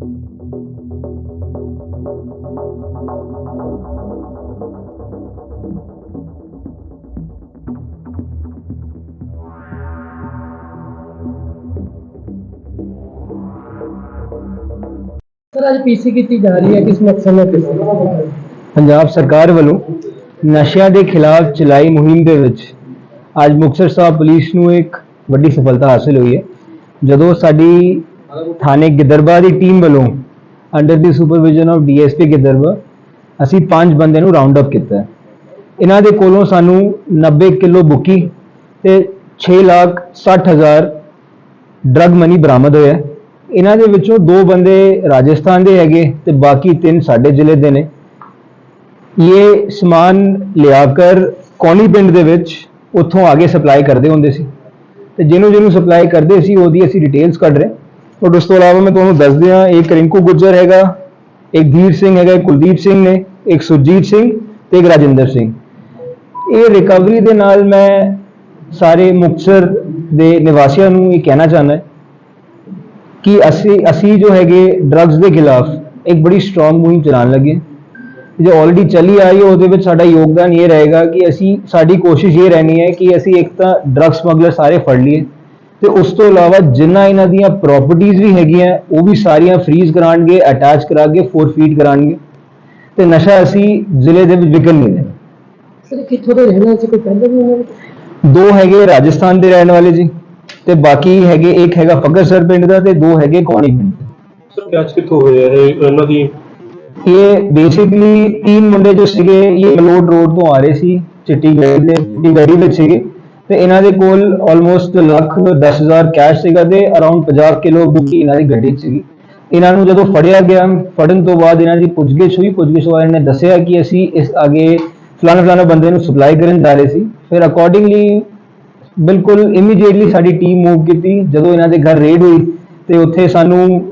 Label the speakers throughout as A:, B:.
A: Sir, ਅੱਜ ਪੀਸੀ ਕੀਤੀ ਜਾ ਰਹੀ ਹੈ, ਕਿਸ ਮਕਸਦ ਨਾਲ ਪੀਸੀ?
B: ਪੰਜਾਬ ਸਰਕਾਰ ਵੱਲੋਂ ਨਸ਼ਿਆਂ ਦੇ ਖਿਲਾਫ ਚਲਾਈ ਮੁਹਿੰਮ ਦੇ ਵਿੱਚ ਅੱਜ ਮੁਕਤਸਰ ਸਾਹਿਬ ਪੁਲਿਸ ਨੂੰ ਇੱਕ ਵੱਡੀ ਸਫਲਤਾ ਹਾਸਲ ਹੋਈ ਹੈ। ਜਦੋਂ ਸਾਡੀ ਥਾਣੇ ਗਿੱਦਰਬਾ ਦੀ ਟੀਮ ਵੱਲੋਂ under the supervision of DSP Gidderbaha ਅਸੀਂ ਪੰਜ ਬੰਦਿਆਂ ਨੂੰ ਰਾਉਂਡ ਅਪ ਕੀਤਾ ਇਹਨਾਂ ਦੇ ਕੋਲੋਂ ਸਾਨੂੰ 90 ਕਿਲੋ ਬੁੱਕੀ ਤੇ 6 ਲੱਖ 60 ਹਜ਼ਾਰ ਡਰਗ ਮਨੀ ਬਰਾਮਦ ਹੋਇਆ ਇਹਨਾਂ ਦੇ ਵਿੱਚੋਂ ਦੋ ਬੰਦੇ ਰਾਜਸਥਾਨ ਦੇ ਹੈਗੇ ਤੇ ਬਾਕੀ ਤਿੰਨ ਸਾਡੇ ਜ਼ਿਲ੍ਹੇ ਦੇ ਨੇ। ਇਹ ਸਮਾਨ ਲਿਆ ਕਰ ਕੌਣੀ ਪਿੰਡ ਦੇ ਵਿੱਚ ਉੱਥੋਂ ਆਗੇ ਸਪਲਾਈ ਕਰਦੇ ਹੁੰਦੇ ਸੀ। ਤੇ ਜਿਹਨੂੰ ਜਿਹਨੂੰ ਸਪਲਾਈ ਕਰਦੇ ਸੀ, ਉਹਦੀ ਅਸੀਂ ਡਿਟੇਲਸ ਕੱਢ ਰਹੇ ਔਰ ਉਸ ਤੋਂ ਇਲਾਵਾ ਮੈਂ ਤੁਹਾਨੂੰ ਦੱਸ ਦਿਆਂ ਇੱਕ ਰਿੰਕੂ ਗੁੱਜਰ ਹੈਗਾ ਇੱਕ ਧੀਰ ਸਿੰਘ ਹੈਗਾ ਇੱਕ ਕੁਲਦੀਪ ਸਿੰਘ ਨੇ ਇੱਕ ਸੁਰਜੀਤ ਸਿੰਘ ਤੇ ਇੱਕ ਰਾਜਿੰਦਰ ਸਿੰਘ ਇਹ ਰਿਕਵਰੀ ਦੇ ਨਾਲ ਮੈਂ ਸਾਰੇ ਮੁਕਤਸਰ ਦੇ ਨਿਵਾਸੀਆਂ ਨੂੰ ਇਹ ਕਹਿਣਾ ਚਾਹੁੰਦਾ ਕਿ ਅਸੀਂ ਅਸੀਂ ਜੋ ਹੈਗੇ ਡਰੱਗਸ ਦੇ ਖਿਲਾਫ ਇੱਕ ਬੜੀ ਸਟਰੋਂਗ ਮੁਹਿੰਮ ਚਲਾਉਣ ਲੱਗੇ ਜੋ ਆਲਰੇਡੀ ਚੱਲੀ ਆ ਰਹੀ ਹੈ ਉਹਦੇ ਵਿੱਚ ਸਾਡਾ ਯੋਗਦਾਨ ਇਹ ਰਹੇਗਾ ਕਿ ਅਸੀਂ ਸਾਡੀ ਕੋਸ਼ਿਸ਼ ਇਹ ਰਹਿਣੀ ਹੈ ਕਿ ਅਸੀਂ ਇੱਕ ਤਾਂ ਡਰੱਗ ਸਮਗਲਰ ਸਾਰੇ ਫੜ ਲਈਏ ਤੇ ਉਸ ਤੋਂ ਇਲਾਵਾ ਜਿੰਨਾ ਇਹਨਾਂ ਦੀਆਂ ਪ੍ਰਾਪਰਟੀਆਂ ਵੀ ਹੈਗੀਆਂ ਉਹ ਵੀ ਸਾਰੀਆਂ ਫ੍ਰੀਜ਼ ਕਰਾਣਗੇ ਅਟੈਚ ਕਰਾ ਕੇ ਫੋਰਫੀਟ ਕਰਾਣਗੇ ਤੇ ਨਸ਼ਾ ਅਸੀਂ ਜ਼ਿਲ੍ਹੇ ਦੇ ਵਿੱਚ ਵਿਕਣ ਨਹੀਂ ਦੇਣਾ।
A: ਸਰ ਕਿੱਥੋਂ ਦੇ ਰਹਿਣਾ ਸੀ? ਕੋਈ ਪਹਿਲੇ ਵੀ ਉਹਨਾਂ
B: ਦੋ? ਹੈਗੇ ਰਾਜਸਥਾਨ ਦੇ ਰਹਿਣ ਵਾਲੇ ਜੀ ਤੇ ਬਾਕੀ ਹੈਗੇ ਇੱਕ ਹੈਗਾ ਫਕਰਸਰ ਪਿੰਡ ਦਾ ਤੇ ਦੋ ਹੈਗੇ ਕੌਣੀ ਪਿੰਡ ਦੇ।
C: ਸਰ ਕੈਚ ਕਿੱਥੋਂ ਹੋਇਆ ਇਹ? ਇਹਨਾਂ ਦੀ
B: ਇਹ ਬੇਸਿਕਲੀ ਤਿੰਨ ਮੁੰਡੇ ਜੋ ਸੀਗੇ ਇਹ ਮਲੋਡ ਰੋਡ ਤੋਂ ਆ ਰਹੇ ਸੀ ਚਿੱਟੀ ਗੱਡੀ ਦੇ ਚਿੱਟੀ ਗੱਡੀ ਵਿੱਚ ਸੀਗੇ। ਤੇ ਇਹਨਾਂ ਦੇ ਕੋਲ ਆਲਮੋਸਟ ਲੱਖ 10000 ਕੈਸ਼ ਸੀਗਾ ਤੇ ਅਰਾਊਂਡ 50 ਕਿਲੋ ਬੁੱਕੀ ਇਹਨਾਂ ਦੀ ਗੱਡੀ 'ਚ ਸੀਗੀ। ਇਹਨਾਂ ਨੂੰ ਜਦੋਂ ਫੜਿਆ ਗਿਆ ਫੜਨ ਤੋਂ ਬਾਅਦ ਇਹਨਾਂ ਦੀ ਪੁੱਛਗਿੱਛ ਹੋਈ। ਪੁੱਛਗਿੱਛ ਵਾਲਿਆਂ ਨੇ ਦੱਸਿਆ ਕਿ ਅਸੀਂ ਇਸ ਅੱਗੇ ਫਲਾਣਾ ਫਲਾਣਾ ਬੰਦੇ ਨੂੰ ਸਪਲਾਈ ਕਰਨ ਜਾ ਰਹੇ ਸੀ। ਫਿਰ ਅਕੋਰਡਿੰਗਲੀ ਬਿਲਕੁਲ ਇਮੀਡੀਏਟਲੀ ਸਾਡੀ ਟੀਮ ਮੂਵ ਕੀਤੀ। ਜਦੋਂ ਇਹਨਾਂ ਦੇ ਘਰ ਰੇਡ ਹੋਈ ਤੇ ਉੱਥੇ ਸਾਨੂੰ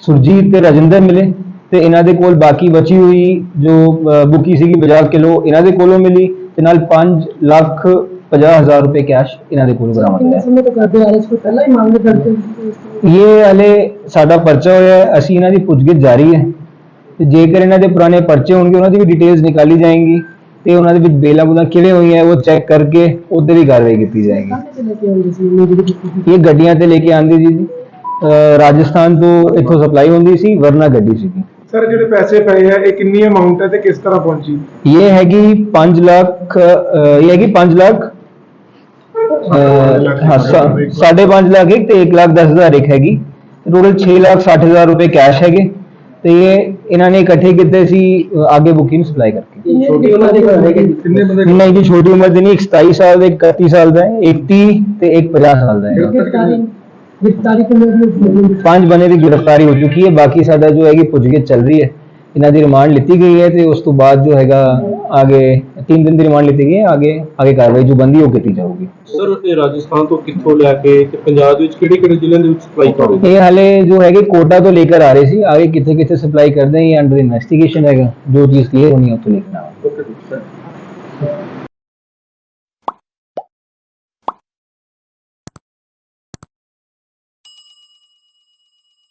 B: ਸੁਰਜੀਤ ਤੇ ਰਜਿੰਦਰ ਮਿਲੇ ਤੇ ਇਹਨਾਂ ਦੇ ਕੋਲ ਬਾਕੀ ਬਚੀ ਹੋਈ ਜੋ ਅਹ, ਬੁੱਕੀ ਸੀਗੀ 50 ਕਿਲੋ ਇਹਨਾਂ ਦੇ ਕੋਲੋਂ ਮਿਲੀ ਤੇ ਨਾਲ 5 ਲੱਖ 50 ਹਜ਼ਾਰ ਰੁਪਏ ਕੈਸ਼ ਇਹਨਾਂ ਦੇ ਕੋਲੋਂ ਬਰਾਮਦ
A: ਕਿੰਨੇ
B: ਹੋਇਆ
A: ਸਮੇਂ ਤੋਂ ਕਰਦੇ ਆ ਰਹੇ ਸੀ ਕੋਈ ਪਹਿਲਾਂ ਹੀ ਮੰਗ ਕਰਦੇ ਸੀ
B: ਇਹ ਹਲੇ ਸਾਡਾ ਪਰਚਾ ਹੋਇਆ ਹੈ ਅਸੀਂ ਇਹਨਾਂ ਦੀ ਪੁੱਛਗਿੱਛ ਜਾਰੀ ਹੈ ਤੇ ਜੇਕਰ ਇਹਨਾਂ ਦੇ ਪੁਰਾਣੇ ਪਰਚੇ ਹੋਣਗੇ ਉਹਨਾਂ ਦੀ ਵੀ ਡਿਟੇਲਸ ਨਿਕਾਲੀ ਜਾਏਂਗੀ ਤੇ ਉਹਨਾਂ ਦੇ ਵਿੱਚ ਬੇਲਾਂ ਬੁਲਾਂ ਕਿਹੜੇ ਹੋਈਆਂ ਉਹ ਚੈੱਕ ਕਰਕੇ ਉਹਦੇ ਦੀ ਕਾਰਵਾਈ ਕੀਤੀ ਜਾਏਗੀ
A: ਕਾਹਦੇ ਤੇ ਲੈ ਕੇ ਆਉਂਦੇ ਸੀ ਇਹ ਜਿਹੜੀ ਕੀਤੀ
B: ਇਹ ਗੱਡੀਆਂ ਤੇ ਲੈ ਕੇ ਆਂਦੇ ਜੀ ਜੀ ਅਹ ਰਾਜਸਥਾਨ ਤੋਂ ਇੱਥੋਂ ਸਪਲਾਈ ਹੁੰਦੀ ਸੀ ਵਰਨਾ ਗੱਡੀ ਸੀਗੀ
D: ਸਰ ਜਿਹੜੇ ਪੈਸੇ ਪਏ ਆ ਇਹ ਕਿੰਨੀ ਅਮਾਉਂਟ ਹੈ ਤੇ ਕਿਸ ਤਰ੍ਹਾਂ ਪਹੁੰਚੀ
B: ਇਹ ਹੈਗੀ 5 ਲੱਖ ਅਹ, ਇਹ ਹੈਗੀ 5 ਲੱਖ ਹਾਂ ਸਾ- ਸਾਢੇ 5 ਲੱਖ ਇੱਕ ਤੇ 1 ਲੱਖ 10 ਹਜ਼ਾਰ ਇੱਕ ਹੈਗੀ। ਟੋਟਲ 6 ਲੱਖ 60 ਹਜ਼ਾਰ ਰੁਪਏ ਕੈਸ਼ ਹੈਗੇ। ਤੇ ਇਹ ਇਹਨਾਂ ਨੇ ਇਕੱਠੇ ਕੀਤੇ ਸੀ ਅਹ, ਆਗੇ ਬੁਕਿੰਗ ਸਪਲਾਈ ਕਰਕੇ।
A: ਛੋਟੀ ਉਮਰ ਦੇ ਘਰ ਹੈਗੇ?
D: ਕਿੰਨੇ ਬੰਦੇ
B: ਨਹੀਂ ਜੀ ਛੋਟੀ ਉਮਰ ਦੇ ਨਹੀਂ ਇੱਕ 27 ਸਾਲ ਦਾ ਇੱਕ 31 ਸਾਲ ਦਾ ਹੈ ਇੱਕ 30 ਤੇ ਇੱਕ 50 ਸਾਲ ਦਾ ਹੈ। ਪੰਜ ਬੰਦੇ ਦੀ ਗ੍ਰਿਫਤਾਰੀ ਹੋ ਚੁੱਕੀ ਹੈ ਬਾਕੀ ਸਾਡਾ ਜੋ ਹੈਗੀ ਪੁੱਛਗਿੱਛ ਚੱਲ ਰਹੀ ਹੈ। ਇਹਨਾਂ ਦੀ ਰਿਮਾਂਡ ਲਿੱਤੀ ਗਈ ਹੈ ਤੇ ਉਸ ਤੋਂ ਬਾਅਦ ਜੋ ਹੈਗਾ ਆਗੇ 3 ਦਿਨ ਦੀ ਰਿਮਾਂਡ ਲਿੱਤੀ ਗਈ ਹੈ ਆਗੇ ਆਗੇ ਕਾਰਵਾਈ ਜੋ ਬੰਦੀ ਉਹ ਕੀਤੀ ਜਾਊਗੀ।
C: ਸਰ, ਇਹ ਰਾਜਸਥਾਨ ਤੋਂ ਕਿੱਥੋਂ ਲੈ ਕੇ ਤੇ ਪੰਜਾਬ ਵਿੱਚ ਕਿਹੜੇ ਕਿਹੜੇ ਜ਼ਿਲ੍ਹਿਆਂ ਦੇ ਵਿੱਚ ਸਪਲਾਈ ਕਰ ਰਹੇ
B: ਇਹ ਹਾਲੇ ਜੋ ਹੈਗੇ ਕੋਟਾ ਤੋਂ ਲੈ ਕੇ ਆ ਰਹੇ ਸੀ ਆਗੇ ਕਿੱਥੇ ਕਿੱਥੇ ਸਪਲਾਈ ਕਰਦੇ ਆ, ਇਹ ਅੰਡਰ ਇਨਵੈਸਟੀਗੇਸ਼ਨ ਹੈਗਾ, ਜੋ ਚੀਜ਼ ਕਲੀਅਰ ਹੋਣੀ ਹੈ ਉਹ ਤੋਂ
C: ਲਿਖਣਾ